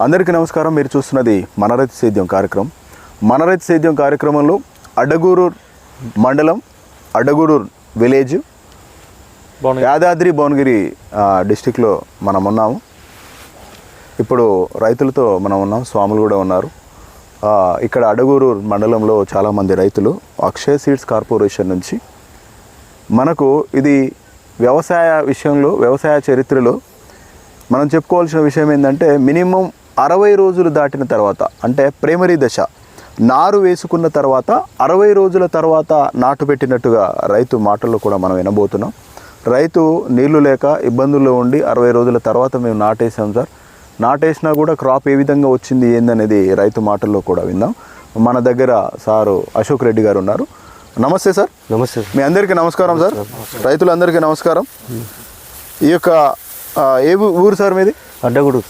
అందరికీ నమస్కారం. మీరు చూస్తున్నది మన రైతు సేద్యం కార్యక్రమం. మన రైతు సేద్యం కార్యక్రమంలో అడ్డగూరు మండలం అడ్డగూరు విలేజ్ యాదాద్రి భువనగిరి డిస్టిక్లో మనం ఉన్నాము. ఇప్పుడు రైతులతో మనం ఉన్నాం. స్వాములు కూడా ఉన్నారు. ఇక్కడ అడగూరు మండలంలో చాలామంది రైతులు అక్షయ సీడ్స్ కార్పొరేషన్ నుంచి మనకు ఇది వ్యవసాయ విషయంలో వ్యవసాయ చరిత్రలో మనం చెప్పుకోవాల్సిన విషయం ఏంటంటే మినిమం అరవై రోజులు దాటిన తర్వాత అంటే ప్రైమరీ దశ నారు వేసుకున్న తర్వాత అరవై రోజుల తర్వాత నాటు పెట్టినట్టుగా రైతు మాటల్లో కూడా మనం వినబోతున్నాం. రైతు నీళ్ళు లేక ఇబ్బందుల్లో ఉండి అరవై రోజుల తర్వాత మేము నాటేసాం సార్. నాటేసినా కూడా క్రాప్ ఏ విధంగా వచ్చింది ఏందనేది రైతు మాటల్లో కూడా విందాం. మన దగ్గర సారు అశోక్ రెడ్డి గారు ఉన్నారు. నమస్తే సార్. నమస్తే. మీ అందరికీ నమస్కారం సార్. రైతులందరికీ నమస్కారం. ఈ యొక్క ఏ ఊరు సార్ మీది? అడ్డగుడు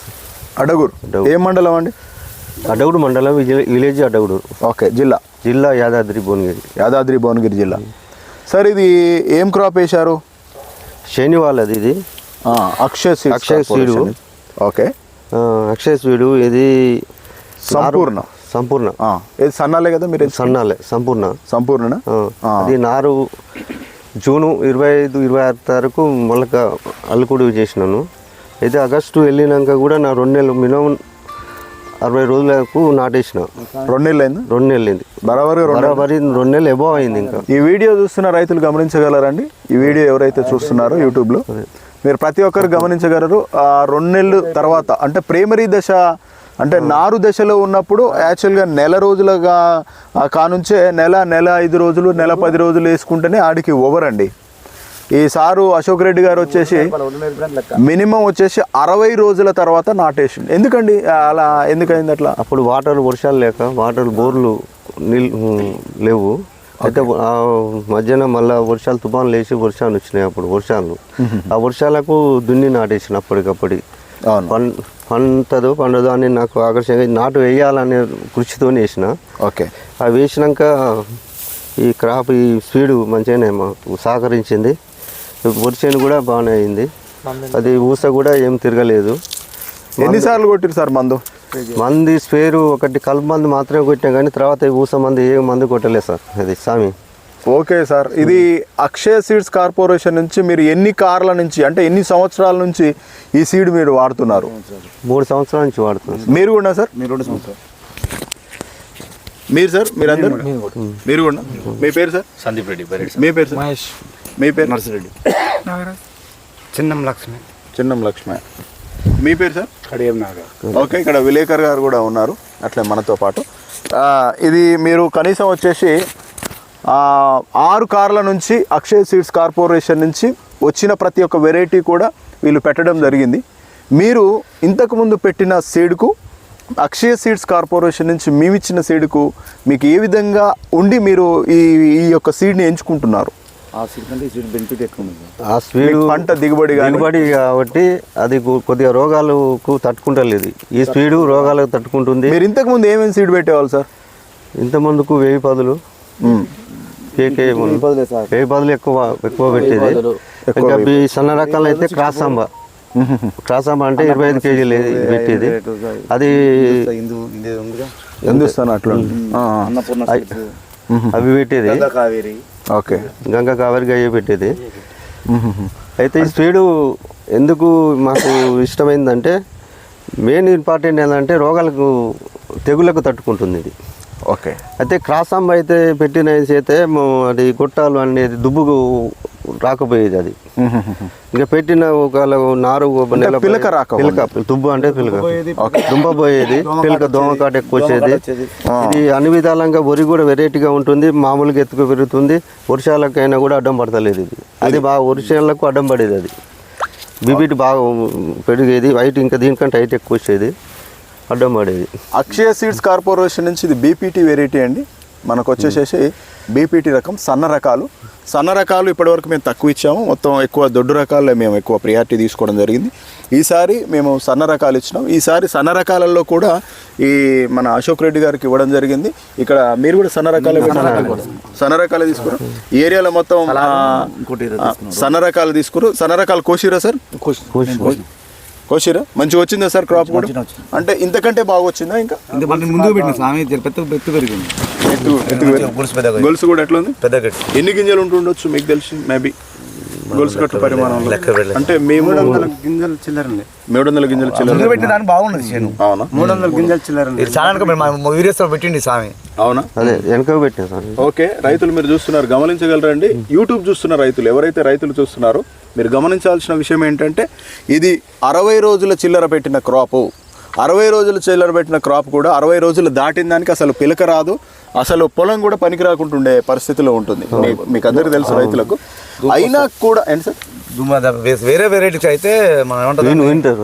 అడగూరు. ఏ మండలం అండి? అడ్డగుడు మండలం విలేజ్ అడ్డగుడు ఓకే జిల్లా. జిల్లా యాదాద్రి భువనగిరి. యాదాద్రి భువనగిరి జిల్లా. సార్ ఇది ఏం క్రాప్ వేశారు? శని వాళ్ళది ఇది. Akshay Akshay seed. Okay. Akshaya seed ఇది సంపూర్ణ. సంపూర్ణ. ఇది సన్నాలే కదా మీరు? సన్నాలే సంపూర్ణ. సంపూర్ణ అది నారు జూను ఇరవై ఐదు ఇరవై ఆరు తారీఖు మొలక అల్లుకుడు చేసినాను. అయితే ఆగస్టు వెళ్ళినాక కూడా నా రెండు నెలలు మినిమం అరవై రోజులకు నాటేసిన. రెండు నెలలు అయింది? రెండు నెలలు అయింది. బరాబర్గా రెండు బరాబరి రెండు నెలలు ఎబో అయింది ఇంకా. ఈ వీడియో చూస్తున్న రైతులు గమనించగలరండి ఈ వీడియో ఎవరైతే చూస్తున్నారో యూట్యూబ్లో. మీరు ప్రతి ఒక్కరు గమనించగలరు ఆ రెండు నెలలు తర్వాత అంటే ప్రైమరీ దశ అంటే నారు దశలో ఉన్నప్పుడు యాక్చువల్గా నెల రోజులుగా కానుంచే నెల నెల ఐదు రోజులు నెల పది రోజులు వేసుకుంటేనే ఆడికి ఓవర్ అండి. ఈ సారు అశోక్ రెడ్డి గారు వచ్చేసి మినిమం వచ్చేసి అరవై రోజుల తర్వాత నాటేసిండు. ఎందుకండి? అలా ఎందుకైంది అట్లా? అప్పుడు వాటర్ వర్షాలు లేక వాటర్ బోర్లు నీళ్ళు లేవు. అయితే మధ్యాహ్నం మళ్ళీ వర్షాలు తుఫాను లేచి వర్షాలు వచ్చినాయి అప్పుడు వర్షాలు. ఆ వర్షాలకు దున్ని నాటేసిన అప్పటికప్పటి. అవును. పం పంటదో పండదో అని నాకు ఆకర్షణగా నాటు వేయాలనే కృషితో వేసిన. ఓకే. అవి వేసినాక ఈ క్రాప్ ఈ స్పీడు మంచిగానే మాకు సహకరించింది. వర్షాలు కూడా బాగానే అయింది. అది ఊస కూడా ఏం తిరగలేదు. ఎన్నిసార్లు కొట్టిరు సార్ మందు? మంది స్పేరు ఒకటి కలుపు మందు మాత్రమే కొట్టాం కానీ తర్వాత ఈ ఊస మంది ఏ మందు కొట్టలేదు సార్. అది స్వామి ఓకే సార్. ఇది అక్షయ సీడ్స్ కార్పొరేషన్ నుంచి మీరు ఎన్ని కార్ల నుంచి అంటే ఎన్ని సంవత్సరాల నుంచి ఈ సీడ్ మీరు వాడుతున్నారు? మూడు సంవత్సరాల నుంచి వాడుతున్నాం సార్. మీరు కూడా సార్? మీరు సార్? మీరందరూ? మీరు కూడా? మీ పేరు సార్? సందీప్ రెడ్డి మీ పేరు సార్? మహేష్. మీ పేరు? నర్సిరెడ్డి. నాగరాజ్. చిన్నం లక్ష్మి. చిన్నం లక్ష్మయ్య మీ పేరు సార్? కడియం నాగర్ ఓకే ఇక్కడ విలేకర్ గారు కూడా ఉన్నారు అట్లే మనతో పాటు. ఆ, ఇది మీరు కనీసం వచ్చేసి ఆ, ఆరు కార్ల నుంచి అక్షయ్ సీడ్స్ కార్పొరేషన్ నుంచి వచ్చిన ప్రతి ఒక్క వెరైటీ కూడా వీళ్ళు పెట్టడం జరిగింది. మీరు ఇంతకుముందు పెట్టిన సీడ్కు అక్షయ సీడ్స్ కార్పొరేషన్ నుంచి మేమిచ్చిన సీడ్కు మీకు ఏ విధంగా ఉండి మీరు ఈ ఈ యొక్క సీడ్ని ఎంచుకుంటున్నారు? ఆ సీట్ కంటే ఈ సీట్ బెనిఫిట్ ఎక్కువ ఉంది. ఆ స్పీడు పంట దిగుబడి దిగుబడి కాబట్టి అది కొద్దిగా రోగాలకు తట్టుకుంటలేదు. ఈ స్పీడు రోగాలకు తట్టుకుంటుంది. మీరు ఇంతకుముందు ఏమేమి సీడ్ పెట్టేవాళ్ళు సార్? ఇంత ముందుకు వెయ్యి పదులు. కేకే వెయ్యి పదులు ఎక్కువ ఎక్కువ పెట్టేది. ఇంకా ఈ సన్న రకాలు అయితే క్రాస్ సాంబా క్రాస్ సాంబా అంటే ఇరవై ఐదు కేజీలు పెట్టేది. అది హిందూ ఇది ఉందిగా ఎందుస్తాను అట్లా అవి పెట్టేది. కావేరి. ఓకే. గంగా కావేరిగా అయ్యే పెట్టేది. అయితే ఈ స్పీడు ఎందుకు మాకు ఇష్టమైందంటే మెయిన్ ఇంపార్టెంట్ ఏంటంటే రోగాలకు తెగులకు తట్టుకుంటుంది ఇది. ఓకే. అయితే క్రాస్ అంబ అయితే పెట్టిన అయితే అది గొట్టాలు అనేది దుబ్బుకు రాకపోయేది అది. ఇంకా పెట్టిన ఒక నారు పిలక రాకపోయేది. పిలక దుబ్బు అంటే పిలక. దుంప పోయేది పిలక దోమకాట ఎక్కువ వచ్చేది. ఇది అన్ని విధాలంగా వరి కూడా వెరైటీగా ఉంటుంది మామూలుగా ఎత్తుకు పెరుగుతుంది వర్షాలకైనా కూడా అడ్డం పడతలేదు ఇది. అది బాగా వర్షాలకు అడ్డం పడేది అది. బీపీటీ బాగా పెరిగేది వైట్ ఇంకా దీనికంటే హైట్ ఎక్కువ వచ్చేది అడ్డం పడేది. అక్షయ సీడ్స్ కార్పొరేషన్ నుంచి ఇది బీపీటీ వెరైటీ అండి? మనకు వచ్చేసేసి బీపీటీ రకం సన్న రకాలు. సన్న రకాలు ఇప్పటివరకు మేము తక్కువ ఇచ్చాము. మొత్తం ఎక్కువ దొడ్డు రకాలే మేము ఎక్కువ ప్రియారిటీ తీసుకోవడం జరిగింది. ఈసారి మేము సన్న రకాలు ఇచ్చినాం. ఈసారి సన్న రకాలలో కూడా ఈ మన అశోక్ రెడ్డి గారికి ఇవ్వడం జరిగింది. ఇక్కడ మీరు కూడా సన్న రకాలే. సన్న రకాలే తీసుకురు ఏరియాలో మొత్తం సన్న రకాలు తీసుకురు సన్న రకాలు కోసిరా సార్? కోసిరా? మంచిగా వచ్చిందా సార్ క్రాప్ కూడా. అంటే ఇంతకంటే బాగా వచ్చిందా ఇంకా? పెద్ద పెరిగింది. గొలుసు కూడా ఎట్లా ఉంది? పెద్ద గట్టి. ఎన్ని గింజలు ఉంటుండొచ్చు మీకు తెలిసి? మేబీ. గొలుసు కట్టు పరిమాణంలో. వెళ్ళలేదు. అంటే మేము గింజలు చిల్లరండి మూడు వందల గింజలు చిల్లర. పెట్టిన దాని బాగున్నది చేను. అవునా? మూడు వందల గింజలు చిల్లరండి ఇది చాలా వీడియోస్ పెట్టిండి స్వామి అవునా? అదే వెనక పెట్టిన సార్. ఓకే రైతులు మీరు చూస్తున్నారు గమనించగలరండి. యూట్యూబ్ చూస్తున్న రైతులు ఎవరైతే రైతులు చూస్తున్నారో మీరు గమనించాల్సిన విషయం ఏంటంటే ఇది అరవై రోజుల చిల్లర పెట్టిన క్రాపు. అరవై రోజుల చిల్లర పెట్టిన క్రాప్ కూడా అరవై రోజులు దాటిన దానికి అసలు పిలక రాదు. అసలు పొలం కూడా పనికి రాకుండా ఉండే పరిస్థితిలో ఉంటుంది. మీకు అందరికీ తెలుసు రైతులకు. అయినా కూడా ఏంటి సార్? వేరే వెరైటీస్ అయితే మనం ఏమంటాం విన్ వింటర్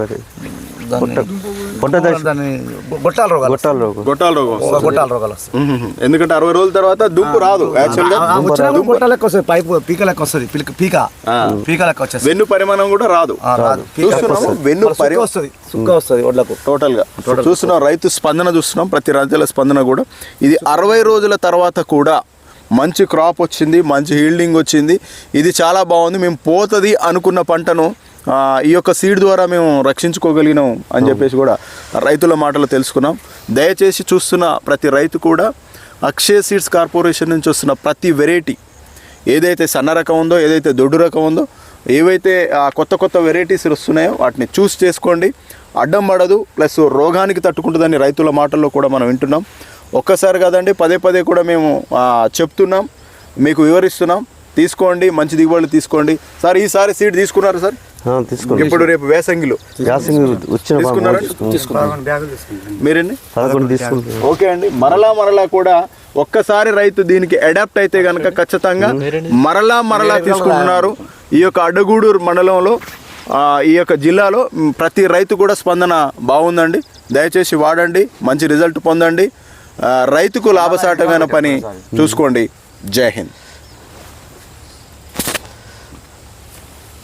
గొట్టాల రోగాలు గొట్టాల రోగం. గొట్టాల రోగం వస్తుంది. గొట్టాల రోగాలు మ్మ్. ఎందుకంటే అరవై రోజుల తర్వాత దుంపు రాదు యాక్చువల్గా. ఆ, వచ్చినా కూడా గొట్టాల లెక్క వస్తుంది పైపు పీక లెక్క వస్తుంది పీక. పీక లెక్క వచ్చేస్తుంది. వెన్ను పరిమాణం కూడా రాదు. ఆ, రాదు. చూస్తున్నాము. వెన్ను పరి వస్తుంది సుక్క వస్తుంది ఒడ్లకు. టోటల్. గా చూస్తున్నాం రైతు స్పందన చూస్తున్నాం ప్రతి రైతుల స్పందన కూడా. ఇది అరవై రోజుల తర్వాత కూడా మంచి క్రాప్ వచ్చింది మంచి హీల్డింగ్ వచ్చింది. ఇది చాలా బాగుంది. మేము పోతుంది అనుకున్న పంటను ఈ యొక్క సీడ్ ద్వారా మేము రక్షించుకోగలిగినాం అని చెప్పేసి కూడా రైతుల మాటలు తెలుసుకున్నాం. దయచేసి చూస్తున్న ప్రతి రైతు కూడా అక్షయ సీడ్స్ కార్పొరేషన్ నుంచి వస్తున్న ప్రతి వెరైటీ ఏదైతే సన్న రకం ఉందో ఏదైతే దొడ్డు రకం ఉందో ఏవైతే కొత్త కొత్త వెరైటీస్ వస్తున్నాయో వాటిని చూస్ చేసుకోండి. అడ్డం పడదు. ప్లస్ రోగానికి తట్టుకుంటుందని రైతుల మాటల్లో కూడా మనం వింటున్నాం. ఒక్కసారి కాదండి పదే పదే కూడా మేము చెప్తున్నాం మీకు వివరిస్తున్నాం. తీసుకోండి మంచి దిగుబడులు తీసుకోండి. సార్ ఈసారి సీట్ తీసుకున్నారు సార్? ఇప్పుడు రేపు వేసంగిలో. మీరండి ఓకే అండి. మరలా మరలా కూడా ఒక్కసారి రైతు దీనికి అడాప్ట్ అయితే కనుక ఖచ్చితంగా మరలా మరలా తీసుకుంటున్నారు. ఈ యొక్క అడ్డగూడూరు మండలంలో ఆ, ఈ యొక్క జిల్లాలో ప్రతి రైతు కూడా స్పందన బాగుందండి. దయచేసి వాడండి మంచి రిజల్ట్ పొందండి. రైతుకు లాభసాటమైన పని. చూసుకోండి. జై హింద్.